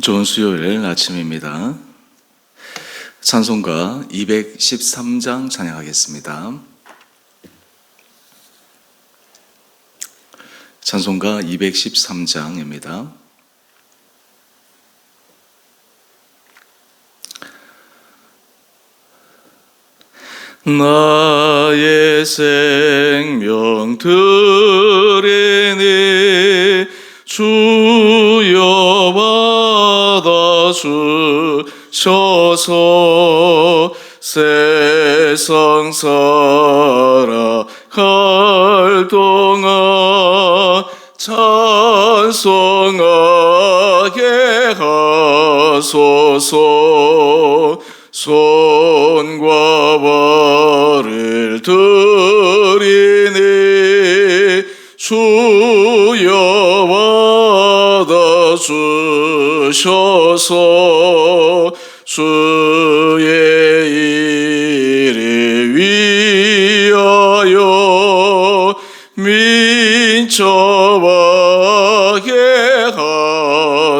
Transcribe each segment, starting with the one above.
좋은 수요일 아침입니다. 찬송가 213장 찬양하겠습니다. 찬송가 213장입니다. 나의 생명 드리니 주 받아주셔서. 세상 살아갈 동안 찬송하게 하소서. 손과 발을 들이니 주여 받아주셔서 주의 일을 위하여 민첩하게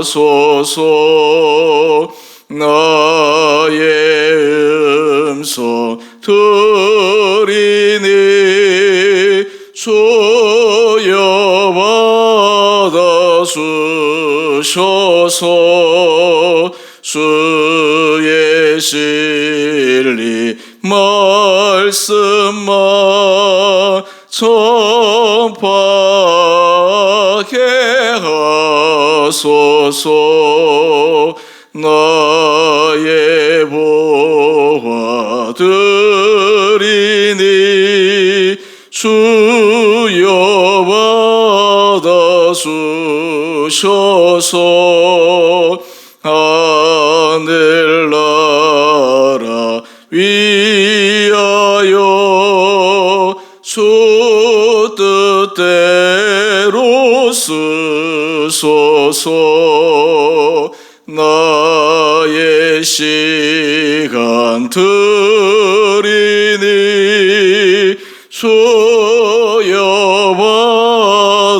하소서. 나의 음성 들이니 주여 받아주셔서 진리 말씀만 전파하게 하소서. 나의 드리니 주여 받아주셔서 하늘나 라 위하여 주 뜻대로 쓰소서. 나의 시간 드리니 주여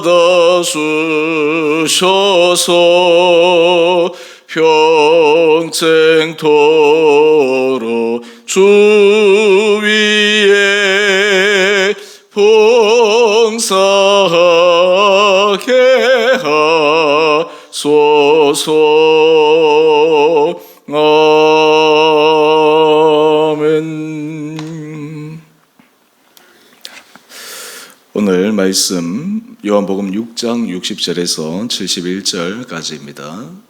받아 주셔서 평생토록 주 위에 봉사하게 하소서 아멘 오늘 말씀 요한복음 6장 60절에서 71절까지입니다.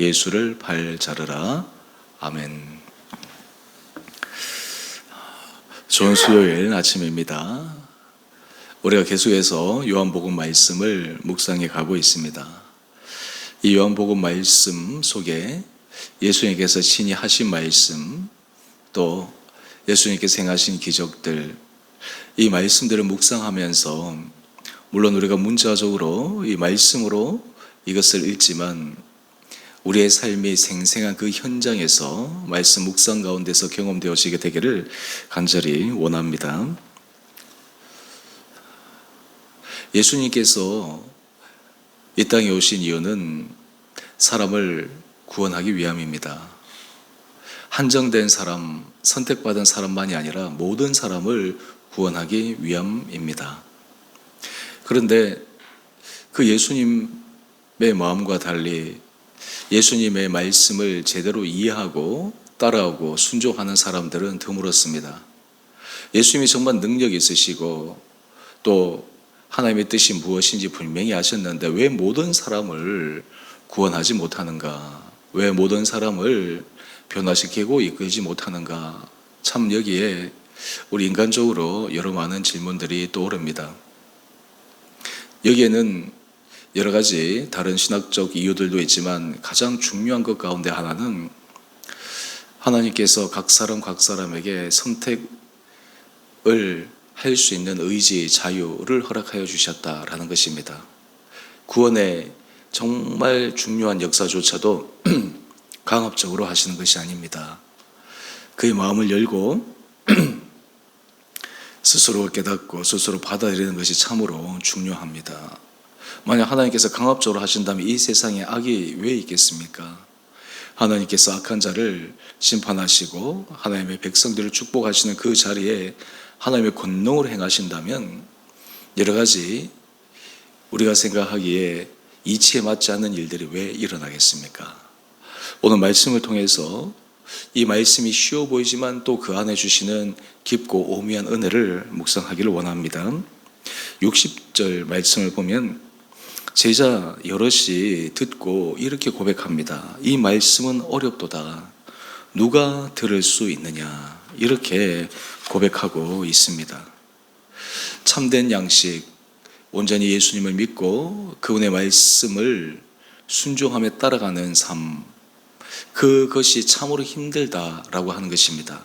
예수를 발자르라 아멘. 좋은 수요일 아침입니다. 우리가 계속해서 요한복음 말씀을 묵상해 가고 있습니다. 이 요한복음 말씀 속에 예수님께서 친히 하신 말씀 또 예수님께서 행하신 기적들 이 말씀들을 묵상하면서 물론 우리가 문자적으로 이 말씀으로 이것을 읽지만 우리의 삶이 생생한 그 현장에서 말씀 묵상 가운데서 경험되어지게 되기를 간절히 원합니다. 예수님께서 이 땅에 오신 이유는 사람을 구원하기 위함입니다. 한정된 사람, 선택받은 사람만이 아니라 모든 사람을 구원하기 위함입니다. 그런데 그 예수님의 마음과 달리 예수님의 말씀을 제대로 이해하고 따라오고 순종하는 사람들은 드물었습니다. 예수님이 정말 능력 있으시고 또 하나님의 뜻이 무엇인지 분명히 아셨는데 왜 모든 사람을 구원하지 못하는가? 왜 모든 사람을 변화시키고 이끌지 못하는가? 참 여기에 우리 인간적으로 여러 많은 질문들이 떠오릅니다. 여기에는 여러 가지 다른 신학적 이유들도 있지만 가장 중요한 것 가운데 하나는 하나님께서 각 사람 각 사람에게 선택을 할 수 있는 의지, 자유를 허락하여 주셨다라는 것입니다. 구원의 정말 중요한 역사조차도 강압적으로 하시는 것이 아닙니다. 그의 마음을 열고 스스로 깨닫고 스스로 받아들이는 것이 참으로 중요합니다. 만약 하나님께서 강압적으로 하신다면 이 세상에 악이 왜 있겠습니까? 하나님께서 악한 자를 심판하시고 하나님의 백성들을 축복하시는 그 자리에 하나님의 권능을 행하신다면 여러 가지 우리가 생각하기에 이치에 맞지 않는 일들이 왜 일어나겠습니까? 오늘 말씀을 통해서 이 말씀이 쉬워 보이지만 또 그 안에 주시는 깊고 오미한 은혜를 묵상하기를 원합니다. 60절 말씀을 보면 제자 여럿이 듣고 이렇게 고백합니다. 이 말씀은 어렵도다. 누가 들을 수 있느냐? 이렇게 고백하고 있습니다. 참된 양식, 온전히 예수님을 믿고 그분의 말씀을 순종함에 따라가는 삶, 그것이 참으로 힘들다라고 하는 것입니다.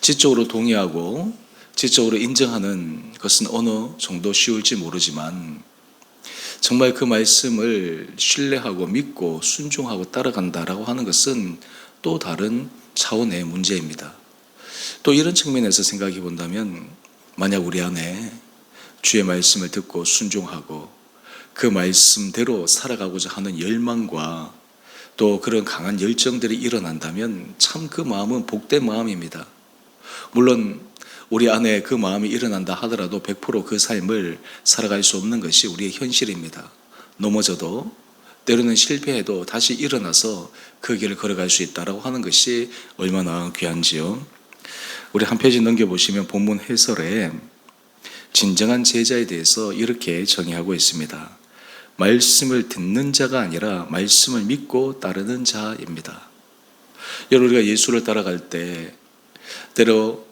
지적으로 동의하고 지적으로 인정하는 것은 어느 정도 쉬울지 모르지만 정말 그 말씀을 신뢰하고 믿고 순종하고 따라간다라고 하는 것은 또 다른 차원의 문제입니다. 또 이런 측면에서 생각해 본다면 만약 우리 안에 주의 말씀을 듣고 순종하고 그 말씀대로 살아가고자 하는 열망과 또 그런 강한 열정들이 일어난다면 참 그 마음은 복된 마음입니다. 물론 우리 안에 그 마음이 일어난다 하더라도 100%그 삶을 살아갈 수 없는 것이 우리의 현실입니다. 넘어져도 때로는 실패해도 다시 일어나서 그 길을 걸어갈 수 있다라고 하는 것이 얼마나 귀한지요. 우리 한 페이지 넘겨보시면 본문 해설에 진정한 제자에 대해서 이렇게 정의하고 있습니다. 말씀을 듣는 자가 아니라 말씀을 믿고 따르는 자입니다. 여러분 우리가 예수를 따라갈 때 때로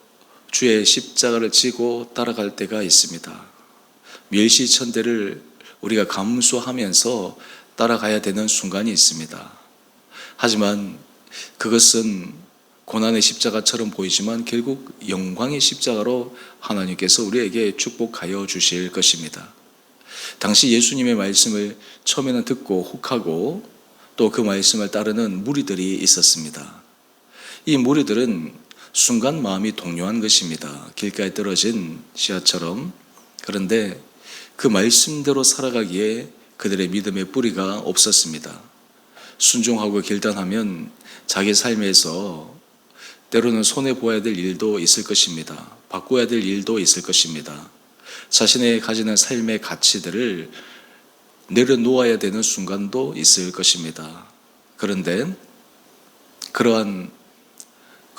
주의 십자가를 지고 따라갈 때가 있습니다. 멸시천대를 우리가 감수하면서 따라가야 되는 순간이 있습니다. 하지만 그것은 고난의 십자가처럼 보이지만 결국 영광의 십자가로 하나님께서 우리에게 축복하여 주실 것입니다. 당시 예수님의 말씀을 처음에는 듣고 혹하고 또 그 말씀을 따르는 무리들이 있었습니다. 이 무리들은 순간 마음이 동요한 것입니다. 길가에 떨어진 씨앗처럼. 그런데 그 말씀대로 살아가기에 그들의 믿음의 뿌리가 없었습니다. 순종하고 결단하면 자기 삶에서 때로는 손해 보아야 될 일도 있을 것입니다. 바꿔야 될 일도 있을 것입니다. 자신의 가지는 삶의 가치들을 내려놓아야 되는 순간도 있을 것입니다. 그런데 그러한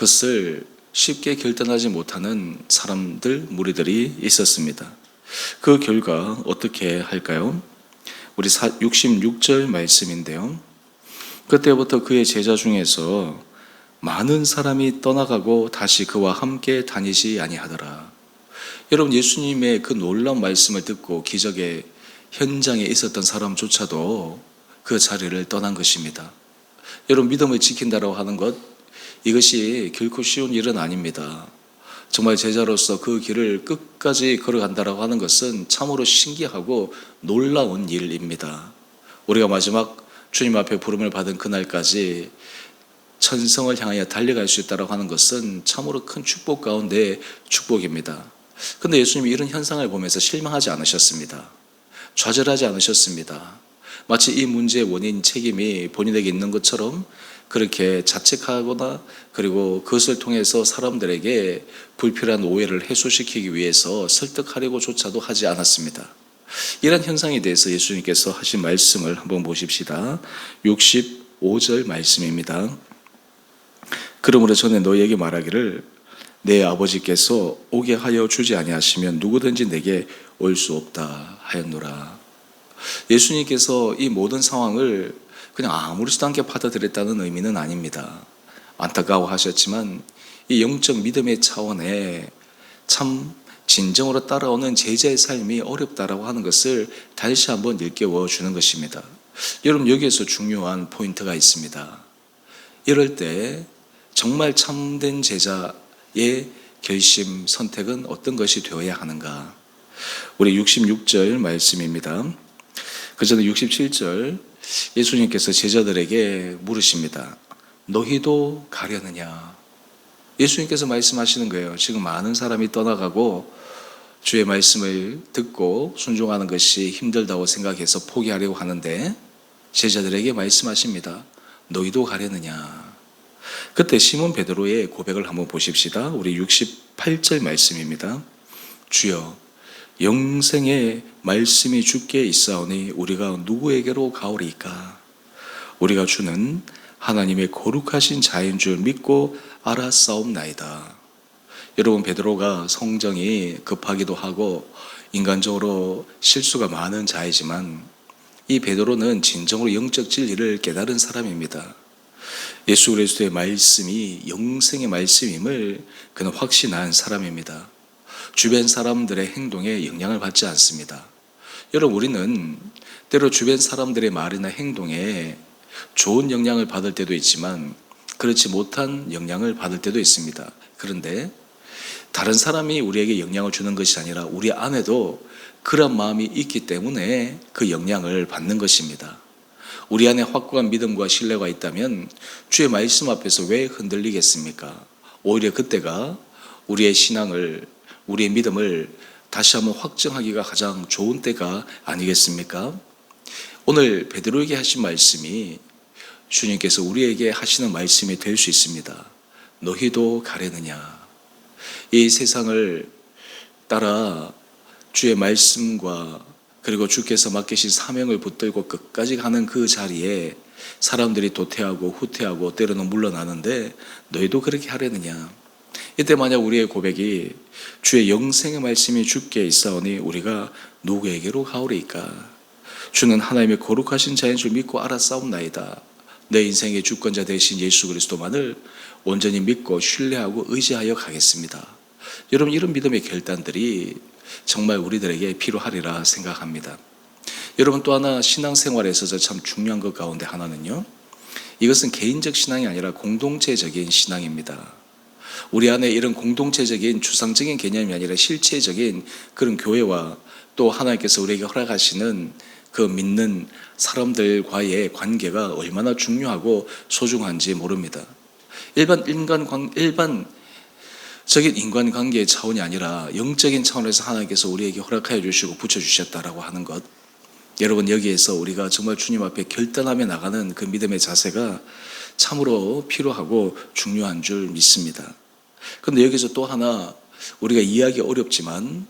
것을 쉽게 결단하지 못하는 사람들, 무리들이 있었습니다. 그 결과 어떻게 할까요? 우리 66절 말씀인데요. 그때부터 그의 제자 중에서 많은 사람이 떠나가고 다시 그와 함께 다니지 아니하더라. 여러분 예수님의 그 놀라운 말씀을 듣고 기적의 현장에 있었던 사람조차도 그 자리를 떠난 것입니다. 여러분 믿음을 지킨다라고 하는 것 이것이 결코 쉬운 일은 아닙니다. 정말 제자로서 그 길을 끝까지 걸어간다라고 하는 것은 참으로 신기하고 놀라운 일입니다. 우리가 마지막 주님 앞에 부름을 받은 그날까지 천성을 향하여 달려갈 수 있다고 하는 것은 참으로 큰 축복 가운데 축복입니다. 근데 예수님이 이런 현상을 보면서 실망하지 않으셨습니다. 좌절하지 않으셨습니다. 마치 이 문제의 원인 책임이 본인에게 있는 것처럼 그렇게 자책하거나 그리고 그것을 통해서 사람들에게 불필요한 오해를 해소시키기 위해서 설득하려고조차도 하지 않았습니다. 이런 현상에 대해서 예수님께서 하신 말씀을 한번 보십시다. 65절 말씀입니다. 그러므로 전에 너희에게 말하기를 내 아버지께서 오게 하여 주지 아니하시면 누구든지 내게 올 수 없다 하였노라. 예수님께서 이 모든 상황을 그냥 아무렇지도 않게 받아들였다는 의미는 아닙니다. 안타까워 하셨지만 이 영적 믿음의 차원에 참 진정으로 따라오는 제자의 삶이 어렵다라고 하는 것을 다시 한번 일깨워 주는 것입니다. 여러분 여기에서 중요한 포인트가 있습니다. 이럴 때 정말 참된 제자의 결심 선택은 어떤 것이 되어야 하는가? 우리 66절 말씀입니다. 그 전에 67절 예수님께서 제자들에게 물으십니다. 너희도 가려느냐? 예수님께서 말씀하시는 거예요. 지금 많은 사람이 떠나가고 주의 말씀을 듣고 순종하는 것이 힘들다고 생각해서 포기하려고 하는데 제자들에게 말씀하십니다. 너희도 가려느냐? 그때 시몬 베드로의 고백을 한번 보십시다. 우리 68절 말씀입니다. 주여 영생의 말씀이 주께 있사오니 우리가 누구에게로 가오리까? 우리가 주는 하나님의 거룩하신 자인 줄 믿고 알았사옵나이다. 여러분 베드로가 성정이 급하기도 하고 인간적으로 실수가 많은 자이지만 이 베드로는 진정으로 영적 진리를 깨달은 사람입니다. 예수 그리스도의 말씀이 영생의 말씀임을 그는 확신한 사람입니다. 주변 사람들의 행동에 영향을 받지 않습니다. 여러분, 우리는 때로 주변 사람들의 말이나 행동에 좋은 영향을 받을 때도 있지만 그렇지 못한 영향을 받을 때도 있습니다. 그런데 다른 사람이 우리에게 영향을 주는 것이 아니라 우리 안에도 그런 마음이 있기 때문에 그 영향을 받는 것입니다. 우리 안에 확고한 믿음과 신뢰가 있다면 주의 말씀 앞에서 왜 흔들리겠습니까? 오히려 그때가 우리의 신앙을 우리의 믿음을 다시 한번 확정하기가 가장 좋은 때가 아니겠습니까? 오늘 베드로에게 하신 말씀이 주님께서 우리에게 하시는 말씀이 될 수 있습니다. 너희도 가려느냐? 이 세상을 따라 주의 말씀과 그리고 주께서 맡기신 사명을 붙들고 끝까지 가는 그 자리에 사람들이 도태하고 후퇴하고 때로는 물러나는데 너희도 그렇게 하려느냐? 이때 만약 우리의 고백이 주의 영생의 말씀이 주께 있사오니 우리가 누구에게로 가오리까? 주는 하나님의 거룩하신 자인 줄 믿고 알았사옵나이다. 내 인생의 주권자 되신 예수 그리스도만을 온전히 믿고 신뢰하고 의지하여 가겠습니다. 여러분 이런 믿음의 결단들이 정말 우리들에게 필요하리라 생각합니다. 여러분 또 하나 신앙생활에 있어서 참 중요한 것 가운데 하나는요. 이것은 개인적 신앙이 아니라 공동체적인 신앙입니다. 우리 안에 이런 공동체적인 추상적인 개념이 아니라 실체적인 그런 교회와 또 하나님께서 우리에게 허락하시는 그 믿는 사람들과의 관계가 얼마나 중요하고 소중한지 모릅니다. 일반 인간 관 일반 적인 인간 관계의 차원이 아니라 영적인 차원에서 하나님께서 우리에게 허락하여 주시고 붙여 주셨다라고 하는 것. 여러분 여기에서 우리가 정말 주님 앞에 결단하며 나가는 그 믿음의 자세가 참으로 필요하고 중요한 줄 믿습니다. 그런데 여기서 또 하나 우리가 이해하기 어렵지만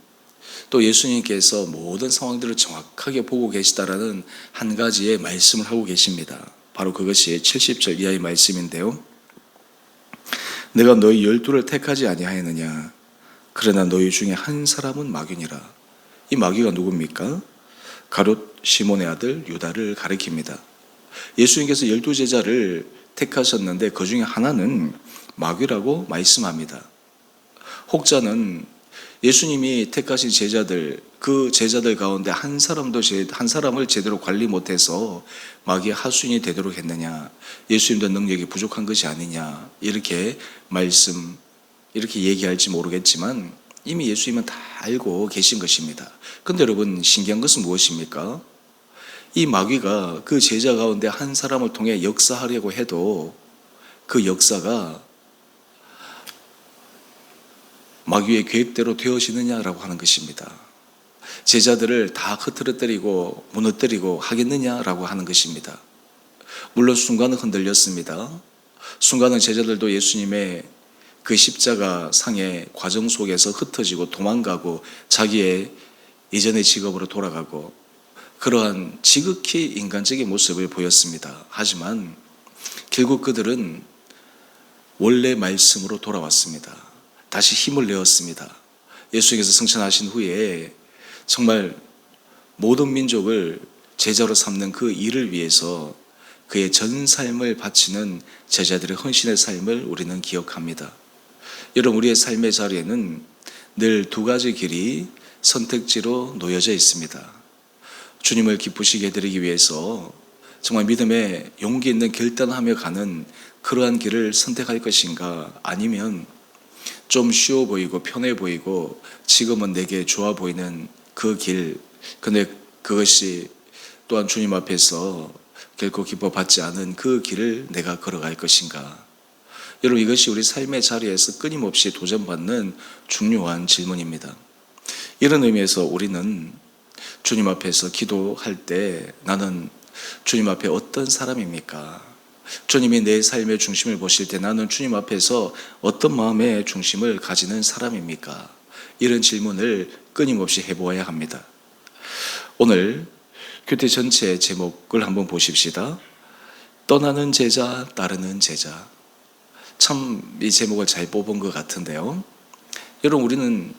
또 예수님께서 모든 상황들을 정확하게 보고 계시다라는 한 가지의 말씀을 하고 계십니다. 바로 그것이 70절 이하의 말씀인데요. 내가 너희 열두를 택하지 아니하였느냐? 그러나 너희 중에 한 사람은 마귀니라. 이 마귀가 누굽니까? 가롯 시몬의 아들 유다를 가리킵니다. 예수님께서 열두 제자를 택하셨는데 그 중에 하나는 마귀라고 말씀합니다. 혹자는 예수님이 택하신 제자들 그 제자들 가운데 한 사람도 한 사람을 제대로 관리 못해서 마귀의 하수인이 되도록 했느냐 예수님도 능력이 부족한 것이 아니냐 이렇게 말씀 이렇게 얘기할지 모르겠지만 이미 예수님은 다 알고 계신 것입니다. 근데 여러분 신기한 것은 무엇입니까? 이 마귀가 그 제자 가운데 한 사람을 통해 역사하려고 해도 그 역사가 마귀의 계획대로 되어지느냐라고 하는 것입니다. 제자들을 다 흐트러뜨리고 무너뜨리고 하겠느냐라고 하는 것입니다. 물론 순간은 흔들렸습니다. 순간은 제자들도 예수님의 그 십자가 상의 과정 속에서 흩어지고 도망가고 자기의 이전의 직업으로 돌아가고 그러한 지극히 인간적인 모습을 보였습니다. 하지만 결국 그들은 원래 말씀으로 돌아왔습니다. 다시 힘을 내었습니다. 예수께서 승천하신 후에 정말 모든 민족을 제자로 삼는 그 일을 위해서 그의 전 삶을 바치는 제자들의 헌신의 삶을 우리는 기억합니다. 여러분, 우리의 삶의 자리에는 늘 두 가지 길이 선택지로 놓여져 있습니다. 주님을 기쁘시게 해드리기 위해서 정말 믿음에 용기 있는 결단하며 가는 그러한 길을 선택할 것인가 아니면 좀 쉬워 보이고 편해 보이고 지금은 내게 좋아 보이는 그 길, 근데 그것이 또한 주님 앞에서 결코 기뻐 받지 않은 그 길을 내가 걸어갈 것인가? 여러분 이것이 우리 삶의 자리에서 끊임없이 도전받는 중요한 질문입니다. 이런 의미에서 우리는 주님 앞에서 기도할 때 나는 주님 앞에 어떤 사람입니까? 주님이 내 삶의 중심을 보실 때 나는 주님 앞에서 어떤 마음의 중심을 가지는 사람입니까? 이런 질문을 끊임없이 해보아야 합니다. 오늘 교태 전체 제목을 한번 보십시다. 떠나는 제자, 따르는 제자. 참 이 제목을 잘 뽑은 것 같은데요. 여러분, 우리는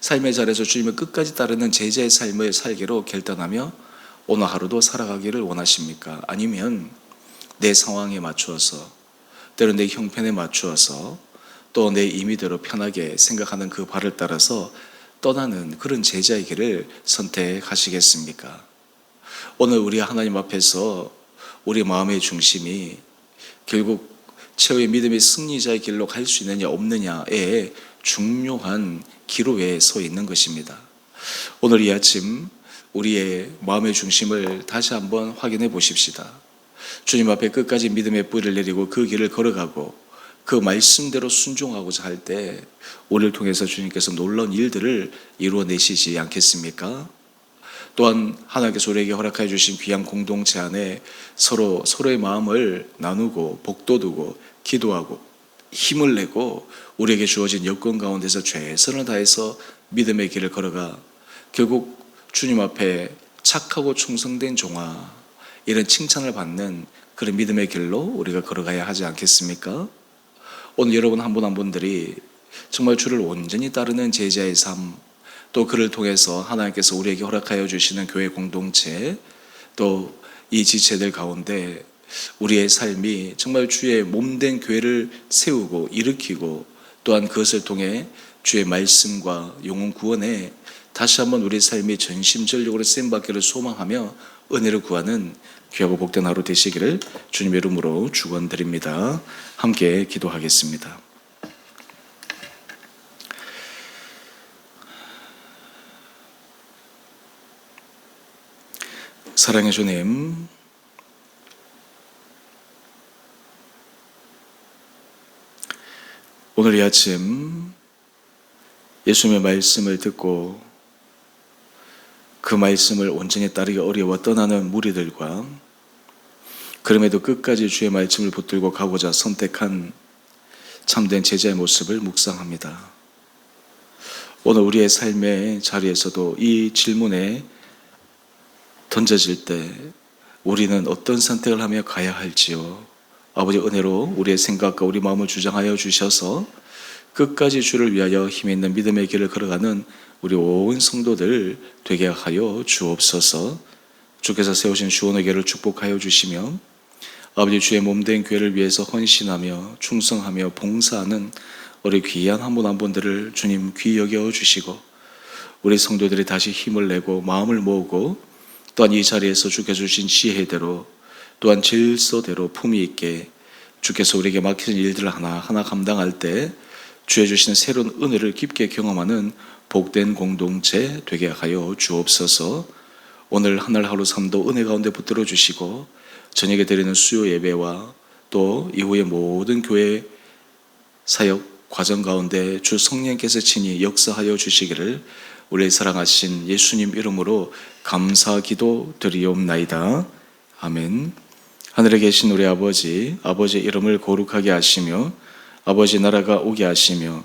삶의 자리에서 주님을 끝까지 따르는 제자의 삶을 살기로 결단하며 오늘 하루도 살아가기를 원하십니까? 아니면 내 상황에 맞추어서 때로 내 형편에 맞추어서 또 내 임의대로 편하게 생각하는 그 발을 따라서 떠나는 그런 제자의 길을 선택하시겠습니까? 오늘 우리 하나님 앞에서 우리 마음의 중심이 결국 최후의 믿음의 승리자의 길로 갈 수 있느냐 없느냐의 중요한 기로에 서 있는 것입니다. 오늘 이 아침 우리의 마음의 중심을 다시 한번 확인해 보십시다. 주님 앞에 끝까지 믿음의 뿌리를 내리고 그 길을 걸어가고 그 말씀대로 순종하고자 할 때 우리를 통해서 주님께서 놀라운 일들을 이루어내시지 않겠습니까? 또한 하나님께서 우리에게 허락해 주신 귀한 공동체 안에 서로 서로의 마음을 나누고 복도두고 기도하고 힘을 내고 우리에게 주어진 여건 가운데서 최선을 다해서 믿음의 길을 걸어가 결국 주님 앞에 착하고 충성된 종아 이런 칭찬을 받는 그런 믿음의 길로 우리가 걸어가야 하지 않겠습니까? 오늘 여러분 한 분 한 분들이 정말 주를 온전히 따르는 제자의 삶, 또 그를 통해서 하나님께서 우리에게 허락하여 주시는 교회 공동체, 또 이 지체들 가운데 우리의 삶이 정말 주의 몸된 교회를 세우고 일으키고 또한 그것을 통해 주의 말씀과 영혼 구원에 다시 한번 우리 삶이 전심전력으로 쓰임 받기를 소망하며 은혜를 구하는 귀하고 복된 하루 되시기를 주님의 이름으로 축원드립니다. 함께 기도하겠습니다. 사랑의 주님, 오늘 이 아침 예수님의 말씀을 듣고 그 말씀을 온전히 따르기 어려워 떠나는 무리들과 그럼에도 끝까지 주의 말씀을 붙들고 가고자 선택한 참된 제자의 모습을 묵상합니다. 오늘 우리의 삶의 자리에서도 이 질문에 던져질 때 우리는 어떤 선택을 하며 가야 할지요. 아버지 은혜로 우리의 생각과 우리 마음을 주장하여 주셔서 끝까지 주를 위하여 힘 있는 믿음의 길을 걸어가는 우리 온 성도들 되게 하여 주옵소서. 주께서 세우신 주원의 교를 축복하여 주시며 아버지 주의 몸된 교회를 위해서 헌신하며 충성하며 봉사하는 우리 귀한 한 분 한 분들을 주님 귀 여겨 주시고 우리 성도들이 다시 힘을 내고 마음을 모으고 또한 이 자리에서 주께서 주신 지혜대로 또한 질서대로 품위 있게 주께서 우리에게 맡기는 일들을 하나하나 감당할 때 주의 주시는 새로운 은혜를 깊게 경험하는 복된 공동체 되게 하여 주옵소서 오늘 하늘 하루 삶도 은혜 가운데 붙들어 주시고 저녁에 드리는 수요 예배와 또 이후의 모든 교회 사역 과정 가운데 주 성령께서 친히 역사하여 주시기를 우리 사랑하신 예수님 이름으로 감사 기도 드리옵나이다. 아멘. 하늘에 계신 우리 아버지, 아버지의 이름을 거룩하게 하시며 아버지 나라가 오게 하시며